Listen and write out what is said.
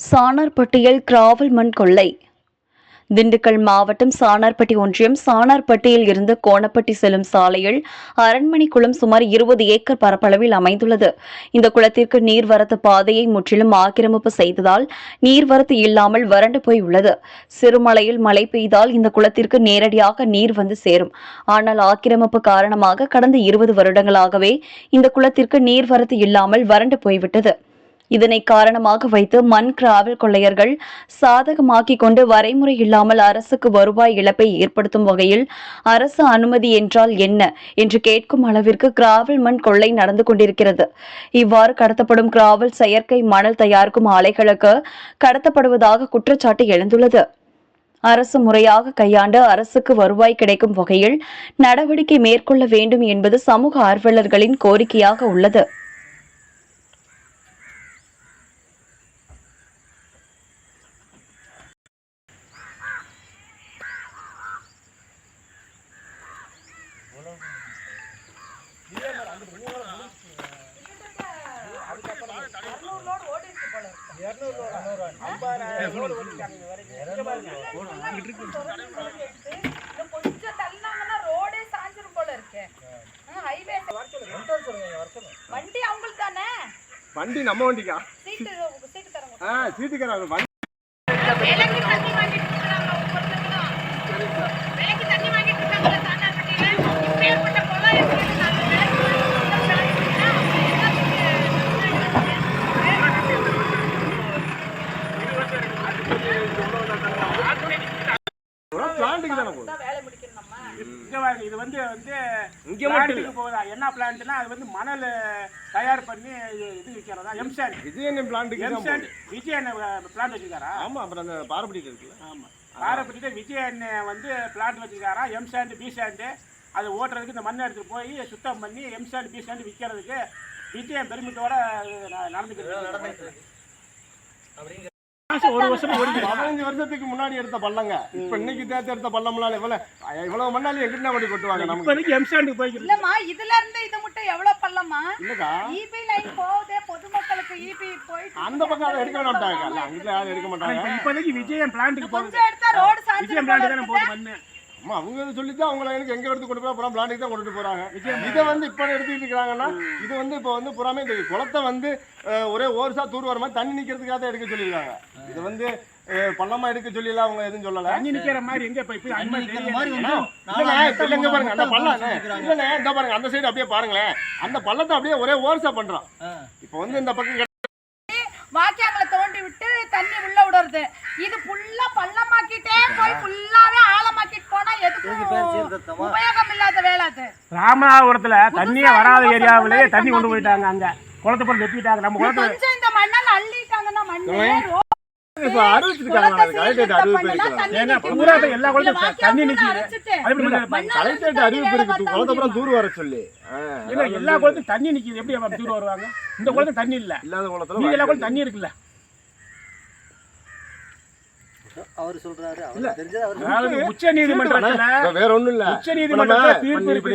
சாணார்பட்டியில் gravel மண் கொள்ளை. திண்டுக்கல் மாவட்டம் சாணார்பட்டி ஒன்றியம். சாணார்பட்டியில் இருந்து கோணப்பட்டி செல்லும் சாலையில் அரண்மனை குளம் சுமார் இருபது ஏக்கர் பரப்பளவில் அமைந்துள்ளது. இந்த குளத்திற்கு நீர்வரத்து பாதையை முற்றிலும் ஆக்கிரமிப்பு செய்ததால் நீர்வரத்து இல்லாமல் வறண்டு போய் உள்ளது. சிறுமலையில் மழை பெய்தால் இந்த குளத்திற்கு நேரடியாக நீர் வந்து சேரும். ஆனால் ஆக்கிரமிப்பு காரணமாக கடந்த இருபது வருடங்களாகவே இந்த குளத்திற்கு நீர்வரத்து இல்லாமல் வறண்டு போய்விட்டது. இதனை காரணமாக வைத்து மண் கிராவல் கொள்ளையர்கள் சாதகமாக்கிக் கொண்டு வரைமுறை இல்லாமல் அரசுக்கு வருவாய் இழப்பை ஏற்படுத்தும் வகையில் அரசு அனுமதி என்றால் என்ன என்று கேட்கும் அளவிற்கு கிராவல் மண் கொள்ளை நடந்து கொண்டிருக்கிறது. இவ்வாறு கடத்தப்படும் கிராவல் செயற்கை மணல் தயாரிக்கும் ஆலைகளுக்கு கடத்தப்படுவதாக குற்றச்சாட்டு எழுந்துள்ளது. அரசு முறையாக கையாண்டு அரசுக்கு வருவாய் கிடைக்கும் வகையில் நடவடிக்கை மேற்கொள்ள வேண்டும் என்பது சமூக ஆர்வலர்களின் கோரிக்கையாக உள்ளது. கொஞ்சம் தள்ளினாங்கன்னா ரோடே சாஞ்சிரும் போல இருக்கு ஹைவே வண்டி அவங்களுக்கு தானே வண்டி நம்ம வண்டிக்கா? சீட்டு சீட்டு தரங்க ஆ சீட்டுக்காரங்க வண்டி பிளான்ட்டுக்கு தானே போகுது. வேலை முடிக்கணும் நம்ம. இங்க பாருங்க, இது வந்து வந்து இங்க மட்டும் போகுதா? என்ன பிளான்ட்னா அது வந்து மணல் தயார் பண்ணி இது விற்கிறதா எம்சாண்ட் விஜயன் பிளான்ட்டுக்கு எம்சாண்ட் போகுது? விஜய் அண்ணன் பிளான்ட் வச்சிருக்காரா? ஆமா அப்புறம் அந்த பாரப்பட்டிட்டு இருக்குல்ல. ஆமா. பாரப்பட்டிட்டு விஜய் அண்ணன் வந்து பிளான்ட் வச்சிருக்காரா? எம் சாண்ட் பி சாண்டு அதை ஓட்டுறதுக்கு இந்த மண்ணை எடுத்துட்டு போய் சுத்தம் பண்ணி எம் சாண்ட் பி சாண்ட் விற்கிறதுக்கு விஜய் பெருமிட்டோட நடந்துக்கிறது ஒரு வருஷம் பதினஞ்சு வருஷத்துக்கு முன்னாடி எடுத்த பள்ளங்க. இப்ப இன்னைக்கு தேர்த்து எடுத்த பள்ளம்லாம் இவ்வளவு இவ்வளவு மண்ணாலும் எங்கிட்ட வண்டி கொட்டுவாங்க நமக்கு. இப்போதைக்கு எம் சாண்டுக்கு போய்க்கிறது இல்லம்மா இதுல இருந்து இது மட்டும் எவ்வளவு பள்ளமா இல்லக்கா. இபி லைன் போகுதே பொதுமக்களுக்கு இபி போயிட்டு அந்த பக்கம் அதை எடுக்க மாட்டாங்க. அங்கிட்ட யாரும் எடுக்க மாட்டாங்க. இப்ப இப்போதைக்கு விஜயம் பிளான்ட்டுக்கு போகுது கொஞ்சம் எடுத்தா ரோடு விஜயம் பிளான்ட் தானே. போகுது மண்ணு. அம்மா அவங்க சொல்லி தான் அவங்கள எனக்கு எங்க எடுத்து கொண்டு போய் அப்புறம் பிளான்ட்டுக்கு தான் கொண்டுட்டு போறாங்க. இதை வந்து இப்ப எடுத்துக்கிட்டு இருக்காங்கன்னா இது வந்து இப்போ வந்து புறாமே இந்த குளத்தை வந்து ஒரே ஓர்ஸா தூர் வர மாதிரி தண்ணி நிக்கிறதுக்காக தான் எடுக்க சொல்லியிருக்காங்க. இது வந்து பள்ளமா எடுக்க சொல்லல அவங்க எதுவும் சொல்லல. தண்ணி நிக்கிற மாதிரி எங்க இப்ப அந்த மாதிரி பாருங்க அந்த பள்ளம் அண்ணே. இல்லண்ணே, இந்த பாருங்க அந்த சைடு அப்படியே பாருங்களேன். அந்த பள்ளத்தை அப்படியே ஒரே ஓர்ஸா பண்றான். இப்போ வந்து இந்த பக்கம் வாக்கியங்களை தோண்டி விட்டு தண்ணி உள்ள விடுறது. இது ஃபுல்லா பள்ளமாக்கிட்டே போய் ஃபுல்லாவே உபயோகம் இல்லாத ராமநாதபுரத்துல தண்ணியே வராத ஏரியாவிலேயே தண்ணி கொண்டு போயிட்டாங்க அங்க. குளத்தை போட்டு வெட்டிட்டாங்க. நம்ம குளத்துல இந்த மண்ணெல்லாம் அள்ளிட்டாங்கன்னா மண்ணு இப்போ அறிவிச்சிருக்காங்க கலெக்டரேட் அறிவிப்பு இருக்கிறாங்க ஏன்னா பூரா எல்லா குளத்தையும் தண்ணி நிக்குது. கலெக்டரேட் அறிவிப்பு இருக்கு குளத்தை அப்புறம் தூர் வர சொல்லி. இல்ல எல்லா குளத்தையும் தண்ணி நிக்குது. எப்படி அப்ப தூர் வருவாங்க? இந்த குளத்துல தண்ணி இல்ல. இல்லாத குளத்துல எல்லா குளம் தண்ணி இருக்குல்ல. அவர் சொல்றாரு அவர் தெரிஞ்சது அவர். வேற ஒண்ணும் இல்ல. உச்ச நீதிமன்றத்துல தீர்ப்பு இருக்கு